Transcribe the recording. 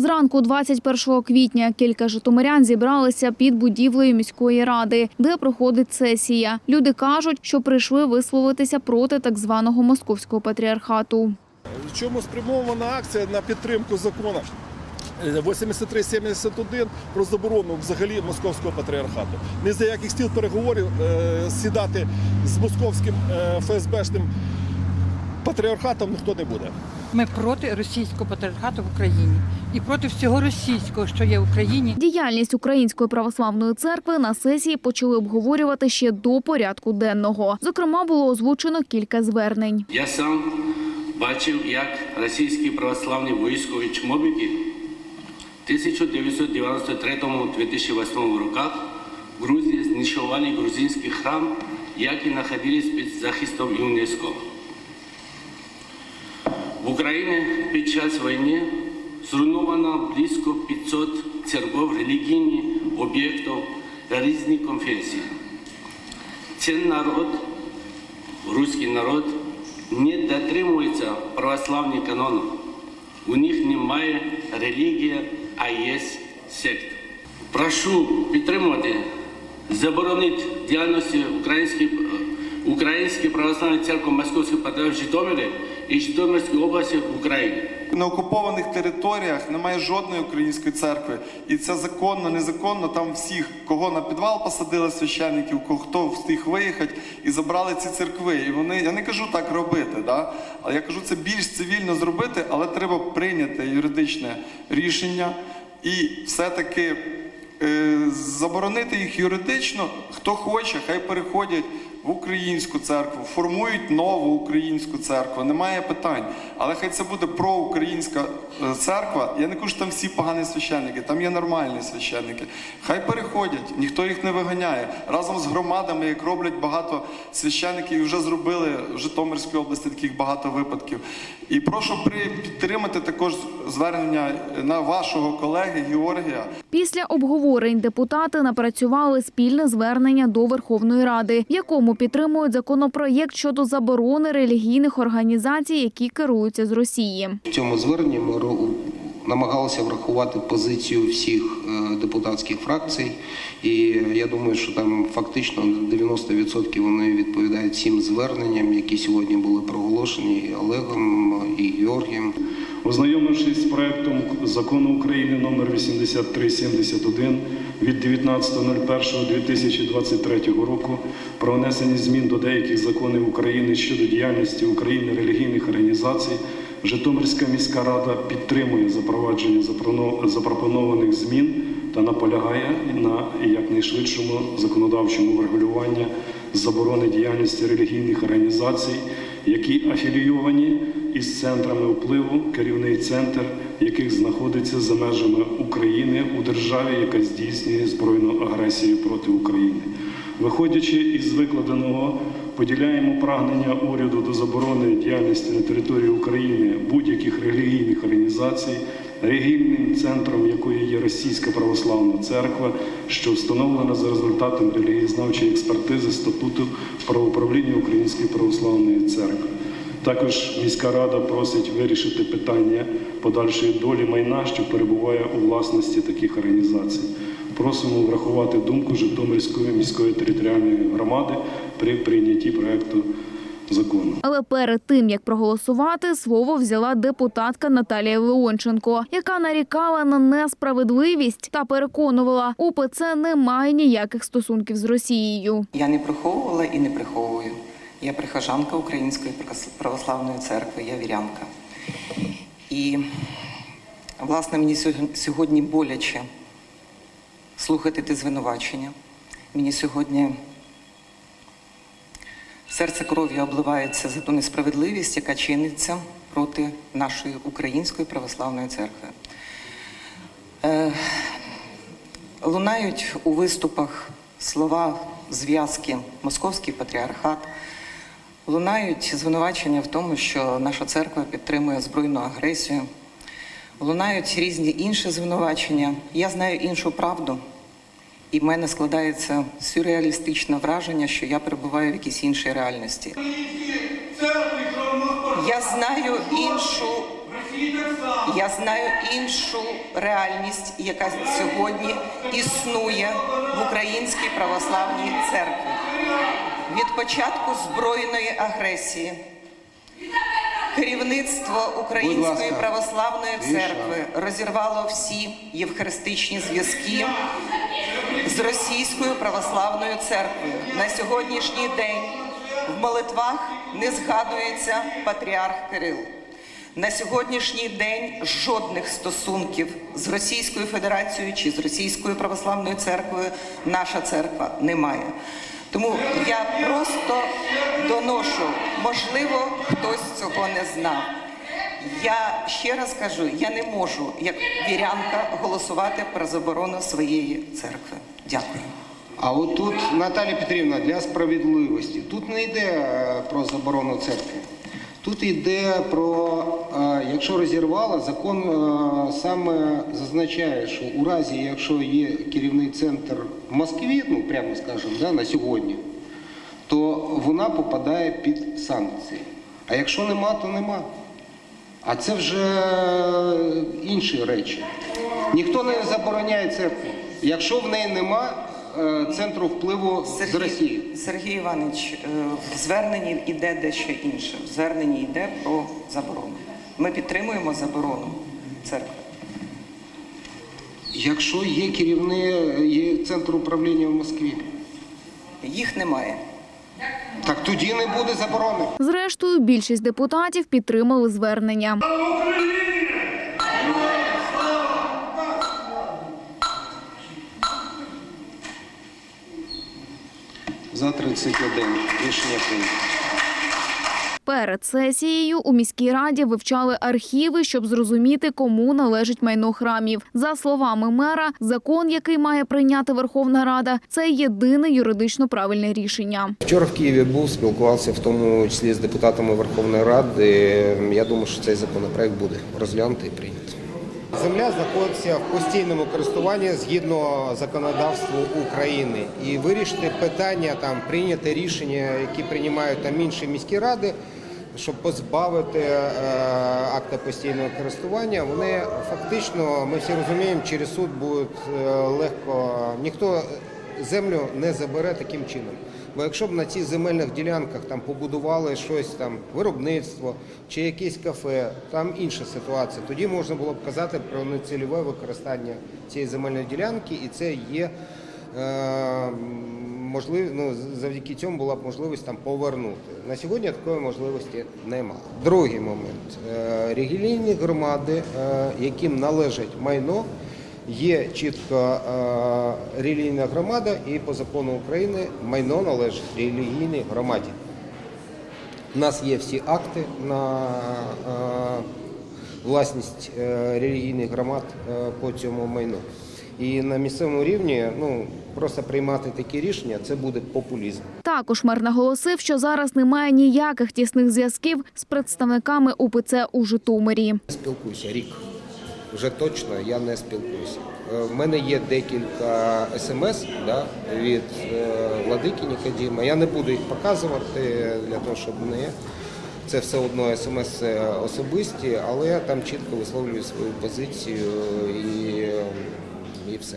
Зранку 21 квітня кілька житомирян зібралися під будівлею міської ради, де проходить сесія. Люди кажуть, що прийшли висловитися проти так званого московського патріархату. Чому спрямована акція на підтримку закону е, 8371 про заборону взагалі московського патріархату. Ні за яких стіл переговорів е, сідати з московським е, ФСБшним патріархатом ніхто не буде. Ми проти російського патріархату в Україні і проти всього російського, що є в Україні. Діяльність Української православної церкви на сесії почали обговорювати ще до порядку денного. Зокрема, було озвучено кілька звернень. Я сам бачив, як російські православні військові чмобіки в 1993-2008 роках в Грузії знищували грузинський храм, які знаходились під захистом ЮНЕСКО. В Україні під час війни зруйновано близько 500 церков, релігійних об'єктів різних конфесій. Цей народ русский народ не дотримується православних канонів. У них немає релігії, а є сект. Прошу підтримувати, заборонити діяльності Української, православної церкви Московської патріархії Житомирі і Житомирській області в Україні. На окупованих територіях немає жодної української церкви. І це законно, незаконно. Там всіх, кого на підвал посадили священників, хто встиг виїхати і забрали ці церкви. І вони, я не кажу так робити, да? але я кажу це більш цивільно зробити, але треба прийняти юридичне рішення і все-таки е, заборонити їх юридично. Хто хоче, хай переходять в українську церкву, формують нову українську церкву. Немає питань. Але хай це буде проукраїнська е, церква. Я не кажу, що там всі погані священники, там є нормальні священники. Хай переходять, ніхто їх не виганяє. Разом з громадами, як роблять багато священників, і вже зробили в Житомирській області таких багато випадків. І прошу підтримати також звернення на вашого колеги Георгія. Після обговорень депутати напрацювали спільне звернення до Верховної Ради, в якому підтримують законопроєкт щодо заборони релігійних організацій, які керуються з Росії. В цьому зверненні ми намагалися врахувати позицію всіх е, депутатських фракцій, і я думаю, що там фактично 90% вони відповідають всім зверненням, які сьогодні були проголошені і Олегом і Георгієм. Ознайомившись з проектом закону України номер 8371 від 19.01.2023 року про внесення змін до деяких законів України щодо діяльності України релігійних організацій, Житомирська міська рада підтримує запровадження запропонованих змін та наполягає на якнайшвидшому законодавчому врегулюванні заборони діяльності релігійних організацій, які афілійовані із центрами впливу, керівний центр яких знаходиться за межами України у державі, яка здійснює збройну агресію проти України. Виходячи із викладеного, поділяємо прагнення уряду до заборони діяльності на території України будь-яких релігійних організацій, релігійним центром якої є Російська православна церква, що встановлена за результатом релігієзнавчої експертизи статуту про управління Української православної церкви. Також міська рада просить вирішити питання подальшої долі майна, що перебуває у власності таких організацій. Просимо врахувати думку Житомирської міської територіальної громади при прийнятті проекту закону. Але перед тим як проголосувати, слово взяла депутатка Наталія Леонченко, яка нарікала на несправедливість та переконувала, УПЦ не має ніяких стосунків з Росією. Я не приховувала і не приховую. Я прихожанка Української православної церкви, я вірянка. І, власне, мені сьогодні- сьогодні боляче слухати ті звинувачення. Мені сьогодні серце кров'ю обливається за ту несправедливість, яка чиниться проти нашої Української православної церкви. Е, лунають у виступах слова зв'язки Московський патріархат, лунають звинувачення в тому, що наша церква підтримує збройну агресію, лунають різні інші звинувачення. Я знаю іншу правду, і в мене складається сюрреалістичне враження, що я перебуваю в якійсь іншій реальності. Я знаю іншу Я знаю іншу реальність, яка сьогодні існує в Українській православній церкві. Від початку збройної агресії керівництво Української православної церкви розірвало всі євхаристичні зв'язки з Російською православною церквою. На сьогоднішній день в молитвах не згадується патріарх Кирил. На сьогоднішній день жодних стосунків з Російською Федерацією чи з Російською православною церквою наша церква не має. Тому я просто доношу, можливо, хтось цього не знав. Я ще раз кажу, я не можу, як вірянка, голосувати про заборону своєї церкви. Дякую. А отут тут, Наталя Петрівна, для справедливості, тут не йде е, про заборону церкви. Тут йде про, е, якщо розірвала, закон е, саме зазначає, що у разі, якщо є керівний центр в Москві, ну прямо скажемо, да, на сьогодні, то вона попадає під санкції. А якщо нема, то нема. А це вже інші речі. Ніхто не забороняє церкву. Якщо в неї нема центру впливу з Росії. Сергій Іванович, е, в зверненні йде дещо інше. В зверненні йде про заборону. Ми підтримуємо заборону церкви. Якщо є керівне, є центр управління в Москві, Їх немає. так тоді не буде заборони. Зрештою, більшість депутатів підтримали звернення. За 31 рішення прийнято. Перед сесією у міській раді вивчали архіви, щоб зрозуміти, кому належить майно храмів. За словами мера, закон, який має прийняти Верховна Рада, це єдине юридично правильне рішення. Вчора в Києві був, спілкувався в тому числі з депутатами Верховної Ради. Я думаю, що цей законопроект буде розглянутий і прийнятий. Земля знаходиться в постійному користуванні згідно законодавству України. І вирішити питання, там прийняти рішення, які приймають там інші міські ради, щоб позбавити е, акта постійного користування, вони фактично, ми всі розуміємо, через суд будуть е, легко. Ніхто землю не забере таким чином. Бо якщо б на цих земельних ділянках там побудували щось там виробництво чи якесь кафе, там інша ситуація. Тоді можна було б казати про нецільове використання цієї земельної ділянки, і це є е, можлив, ну, завдяки цьому була б можливість там повернути. На сьогодні такої можливості немає. Другий момент Е, релігійні громади, е, яким належить майно. Є чітко е, релігійна громада, і по закону України майно належить релігійній громаді. У нас є всі акти на е, власність е, релігійних громад по цьому майну. І на місцевому рівні ну, просто приймати такі рішення це буде популізм. Також мер наголосив, що зараз немає ніяких тісних зв'язків з представниками УПЦ у Житомирі. Спілкуюся рік. Вже точно я не спілкуюся. Е, В мене є декілька смс да, від е, владики Нікодіма. Я не буду їх показувати для того, щоб не це все одно смс особисті, але я там чітко висловлюю свою позицію і, і все.